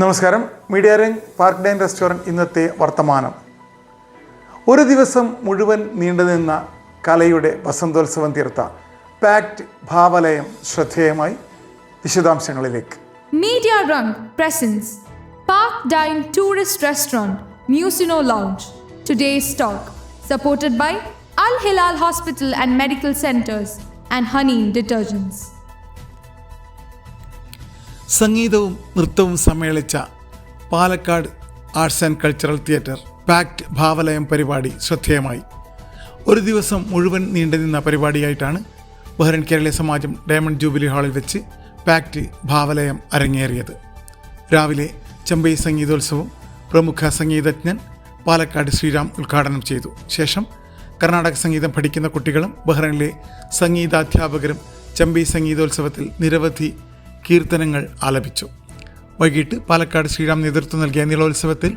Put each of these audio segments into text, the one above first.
നമസ്കാരം. Media ring park dine restaurant ഇന്നത്തെ വർത്തമാനം. ഒരു ദിവസം മുഴുവൻ നീണ്ടുനിന്ന കലയുടെ വസന്തോത്സവം തീർത്ത പാക്ട് ഭാവലയം ശ്രദ്ധേയമായി വിശദാംശങ്ങളിലേക്ക്. Media rang presence. Park dine tourist restaurant മ്യൂസിനോ lounge. Today stock supported by Al Hilal hospital and medical centres and honey detergents സംഗീതവും നൃത്തവും സമ്മേളിച്ച Palakkad arts and cultural theatre pact Bhavalayam പരിപാടി ശ്രദ്ധേയമായി. ഒരു ദിവസം മുഴുവൻ നീണ്ടുനിന്ന പരിപാടിയായിട്ടാണ് ബഹ്റൻ കേരളീയ സമാജം ഡയമണ്ട് ജൂബിലി ഹാളിൽ വെച്ച് പാക്ട് ഭാവലയം അരങ്ങേറിയത്. രാവിലെ ചെമ്പൈ സംഗീതോത്സവം പ്രമുഖ സംഗീതജ്ഞൻ പാലക്കാട് ശ്രീരാം ഉദ്ഘാടനം ചെയ്തു. ശേഷം കർണാടക സംഗീതം പഠിക്കുന്ന കുട്ടികളും ബഹ്റൈനിലെ സംഗീതാധ്യാപകരും ചെമ്പൈ സംഗീതോത്സവത്തിൽ നിരവധി കീർത്തനങ്ങൾ ആലപിച്ചു. വൈകിട്ട് പാലക്കാട് ശ്രീറാം നേതൃത്വം നൽകിയ നീളോത്സവത്തിൽ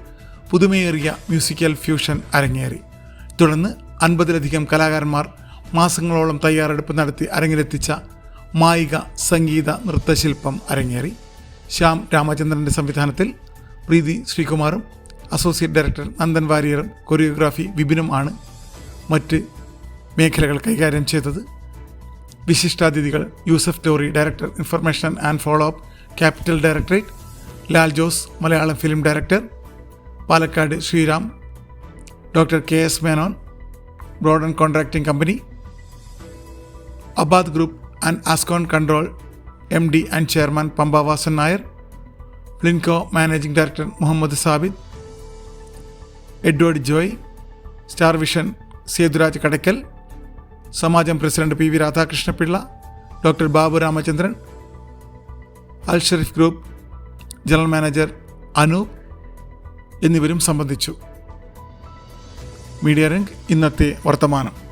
പുതുമയേറിയ മ്യൂസിക്കൽ ഫ്യൂഷൻ അരങ്ങേറി. തുടർന്ന് അൻപതിലധികം കലാകാരന്മാർ മാസങ്ങളോളം തയ്യാറെടുപ്പ് നടത്തി അരങ്ങിലെത്തിച്ച മായിക സംഗീത നൃത്തശില്പം അരങ്ങേറി. ശ്യാം രാമചന്ദ്രന്റെ സംവിധാനത്തിൽ പ്രീതി ശ്രീകുമാറും അസോസിയേറ്റ് ഡയറക്ടർ നന്ദൻ വാര്യറും കൊറിയോഗ്രാഫി വിപിനും ആണ് മറ്റ് മേഖലകൾ കൈകാര്യം ചെയ്തത്. വിശിഷ്ടാതിഥികൾ Yusuf Tory director information and follow up capital directorate Lal Jose Malayalam film director Palakkad Sriram doctor K S Menon broaden contracting company Abad group and Ascon control M D and chairman Pampavasan Nair ലിൻകോ managing director Muhammad Sabid Edward Joy star vision Sethuraj Kadakkal Samajam president P V Radhakrishnapillai doctor Babu Ramachandran Al Sharif group general manager Anoop എന്നിവരും സംബന്ധിച്ചു. Media രംഗ് ഇന്നത്തെ വർത്തമാനം.